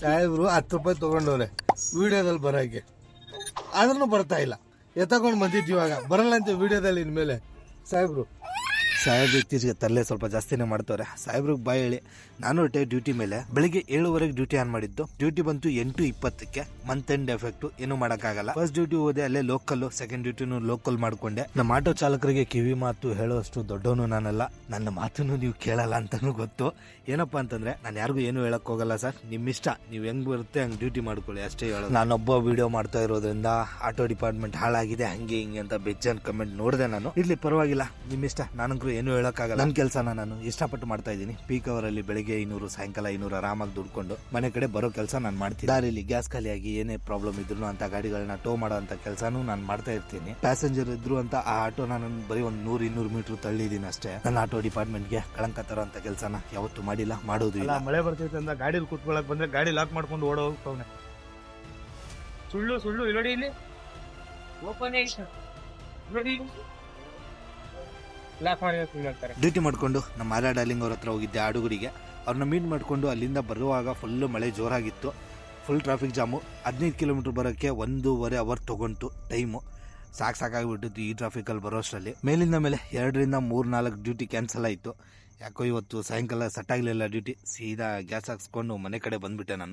ಸಾಹೇಬ್ರು ಹತ್ತು ರೂಪಾಯಿ ತಗೊಂಡವ್ರೆ ವಿಡಿಯೋದಲ್ಲಿ ಬರೋಕ್ಕೆ ಆದ್ರೂ ಬರ್ತಾ ಇಲ್ಲ. ಎತ್ತಕೊಂಡು ಬಂದಿದ್ದು ಇವಾಗ. ಬರಲ್ಲ ಅಂತ ವಿಡಿಯೋದಲ್ಲಿ ಇನ್ಮೇಲೆ. ಸಾಹೇಬ್ರು ಸಾಹೇಬ್ರು ಇತ್ತೀಚೆಗೆ ತರಲೆ ಸ್ವಲ್ಪ ಜಾಸ್ತಿನೇ ಮಾಡ್ತವ್ರೆ. ಸಾಹೇಬ್ರಿಗೆ ಬಾಯ್ ಹೇಳಿ, ನಾನು ಹೊಟ್ಟೆ ಡ್ಯೂಟಿ ಮೇಲೆ ಬೆಳಿಗ್ಗೆ ಏಳುವರೆಗೆ ಡ್ಯೂಟಿ ಆನ್ ಮಾಡಿದ್ದು. ಡ್ಯೂಟಿ ಬಂತು ಎಂಟು ಇಪ್ಪತ್ತಕ್ಕೆ. ಮಂತ್ ಎಂಡ್ ಎಫೆಕ್ಟ್ ಏನು ಮಾಡೋಕ್ಕಾಗಲ್ಲ. ಫಸ್ಟ್ ಡ್ಯೂಟಿ ಹೋದೆ, ಅಲ್ಲೇ ಲೋಕಲ್ ಸೆಕೆಂಡ್ ಡ್ಯೂಟಿನೂ ಲೋಕಲ್ ಮಾಡ್ಕೊಂಡೆ. ನಮ್ಮ ಆಟೋ ಚಾಲಕರಿಗೆ ಕಿವಿ ಮಾತು ಹೇಳೋಷ್ಟು ದೊಡ್ಡವನು ನಾನಲ್ಲ. ನನ್ನ ಮಾತನ್ನು ನೀವು ಕೇಳಲ್ಲ ಅಂತಾನು ಗೊತ್ತು. ಏನಪ್ಪಾ ಅಂತಂದ್ರೆ, ನಾನು ಯಾರಿಗೂ ಏನು ಹೇಳಕ್ ಹೋಗಲ್ಲ ಸರ್. ನಿಮ್ ಇಷ್ಟ ನೀವು ಹೆಂಗ್ ಬರುತ್ತೆ, ಹಂಗೆ ಡ್ಯೂಟಿ ಮಾಡ್ಕೊಳ್ಳಿ, ಅಷ್ಟೇ ಹೇಳೋದು. ನಾನೊಬ್ಬ ವಿಡಿಯೋ ಮಾಡ್ತಾ ಇರೋದ್ರಿಂದ ಆಟೋ ಡಿಪಾರ್ಟ್ಮೆಂಟ್ ಹಾಳಾಗಿದೆ, ಹಂಗೆ ಹಿಂಗೆ ಅಂತ ಬೆಜ್ಜನ್ ಕಮೆಂಟ್ ನೋಡಿದೆ ನಾನು. ಇಲ್ಲಿ ಪರವಾಗಿಲ್ಲ. ನಿಮ್ ಇಷ್ಟ ಏನು ಹೇಳಕ್ಕಾಗಲ್ಲ. ನನ್ನ ಕೆಲಸನ ನಾನು ಇಷ್ಟಪಟ್ಟು ಮಾಡ್ತಾ ಇದ್ದೀನಿ. ಪೀಕ್ ಅವರಲ್ಲಿ ಅಲ್ಲಿ ಬೆಳಿಗ್ಗೆ ಐನೂರು ಸಾಯಂಕಾಲ ಐನೂರು ಆರಾಮಾಗಿ ದುಡ್ಕೊಂಡು ಮನೆ ಕಡೆ ಬರೋ ಕೆಲಸ ನಾನು ಮಾಡ್ತೀನಿ. ದಾರಿಲಿ ಗ್ಯಾಸ್ ಖಾಲಿಯಾಗಿ ಏನೇ ಪ್ರಾಬ್ಲಮ್ ಇದ್ರು ಅಂತ ಗಾಡಿಗಳನ್ನ ಟೋ ಮಾಡೋ ಅಂತ ಕೆಲಸನೂ ನಾನು ಮಾಡ್ತಾ ಇರ್ತೀನಿ. ಪ್ಯಾಸೆಂಜರ್ ಇದ್ರು ಅಂತ ಆ ಆಟೋ ನಾನು ಬರೀ ಒಂದು ನೂರು ಇನ್ನೂರು ಮೀಟರ್ ತಳ್ಳಿದೀನಿ ಅಷ್ಟೇ. ನನ್ನ ಆಟೋ ಡಿಪಾರ್ಟ್ಮೆಂಟ್ಗೆ ಕಳಂಕ ತರೋ ಅಂತ ಕೆಲಸನ ಯಾವತ್ತೂ ಮಾಡಿಲ್ಲ ಮಾಡೋದು ಇಲ್ಲ. ಅಲ್ಲ ಮಳೆ ಬರ್ತೈತೆ ಅಂತ ಗಾಡಿಲಿ ಕುತ್ಕೊಳ್ಳೋಕೆ ಬಂದ್ರೆ ಗಾಡಿ ಲಾಕ್ ಮಾಡ್ಕೊಂಡು ಓಡೋ ಹೋಗ್ತಾವನೆ. ಸುಳ್ಳು ಸುಳ್ಳು ಇಲ್ಲಿ. ಇಲ್ಲಿ ಓಪನ್ ನೋಡಿ ಡ್ಯೂಟಿ ಮಾಡಿಕೊಂಡು ನಮ್ಮ ಮಾರಾ ಡಾರ್ಲಿಂಗ್ ಅವ್ರ ಹತ್ರ ಹೋಗಿದ್ದೆ ಆಡುಗುರಿಗೆ ಅವ್ರನ್ನ ಮೀಟ್ ಮಾಡಿಕೊಂಡು ಅಲ್ಲಿಂದ ಬರುವಾಗ ಫುಲ್ಲು ಮಳೆ ಜೋರಾಗಿತ್ತು. ಫುಲ್ ಟ್ರಾಫಿಕ್ ಜಾಮು ಹದಿನೈದು ಕಿಲೋಮೀಟರ್ ಬರೋಕ್ಕೆ ಒಂದೂವರೆ ಅವರ್ ತೊಗೊಂತು ಟೈಮು ಸಾಕು ಸಾಕಾಗಿಬಿಟ್ಟಿತ್ತು ಈ ಟ್ರಾಫಿಕಲ್ಲಿ ಬರೋ ಅಷ್ಟರಲ್ಲಿ. ಮೇಲಿಂದ ಮೇಲೆ ಎರಡರಿಂದ ಮೂರು ನಾಲ್ಕು ಡ್ಯೂಟಿ ಕ್ಯಾನ್ಸಲ್ ಆಯಿತು. ಯಾಕೋ ಇವತ್ತು ಸಾಯಂಕಾಲ ಸೆಟ್ ಆಗಲಿಲ್ಲ ಡ್ಯೂಟಿ ಸೀದಾ ಗ್ಯಾಸ್ ಹಾಕ್ಸ್ಕೊಂಡು ಮನೆ ಕಡೆ ಬಂದುಬಿಟ್ಟೆ ನಾನು.